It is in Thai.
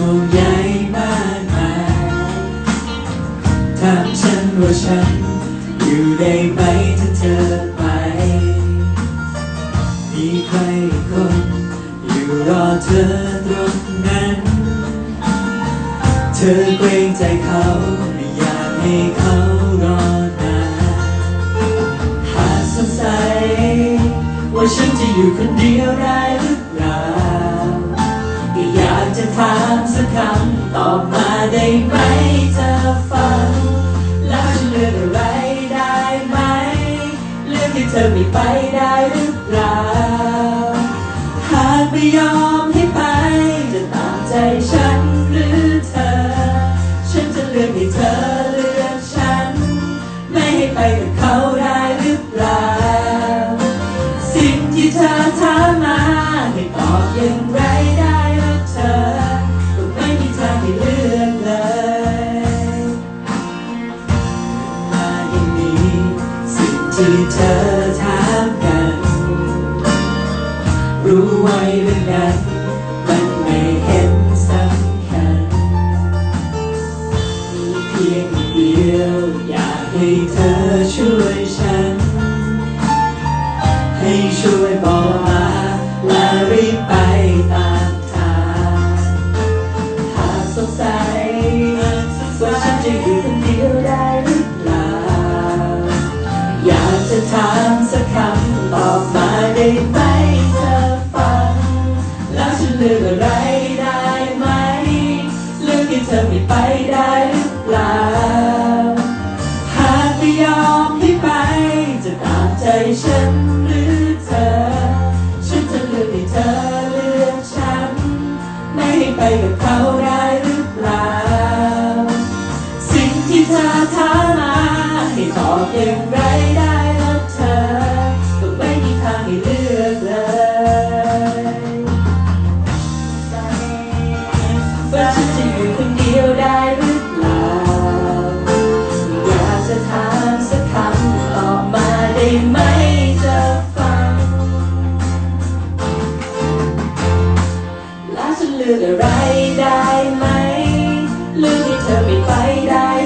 ห่วงใยมากมายถามฉันว่าฉันอยู่ได้ไหมถ้าเธอไป มีใครคนอยู่รอเธอตรงนั้น เธอเกรงใจเขาไม่อยากให้เขารอนานหาสงสัยว่าฉันจะอยู่คนเดียวได้หรือเปล่าก็อยากจะถาม คำตอบมาได้ไหมเธอฟัง แล้วฉันเลือกอะไรได้ไหม เลือกที่เธอไม่ไปได้หรือเปล่า หากไม่ยอมให้ไป จะตามใจฉันหรือเธอ ฉันจะเลือกให้เธอ ที่เธอถามกัน รู้ไว้เรื่องนั้นมันไม่เห็นสำคัญ มีเพียงอย่างเดียว อยากให้เธอช่วยฉัน ให้ช่วยบอกมาและรีบไปตามทางหากสงสัยว่าฉันจะอยู่ จะถามสักคำตอบมาได้ไหมเธอฟัง แล้วฉันเลือกอะไรได้ไหม เลือกที่เธอไม่ไปได้หรือเปล่า หากไม่ยอมให้ไป จะตามใจฉันหรือเธอ ฉันจะเลือกให้เธอเลือกฉัน ไม่ให้ไปกับเขาได้หรือเปล่า สิ่งที่เธอถามมาให้ตอบอย่างไรได้ ลืมอะไรได้ไหมลืมให้เธอไม่ไปได้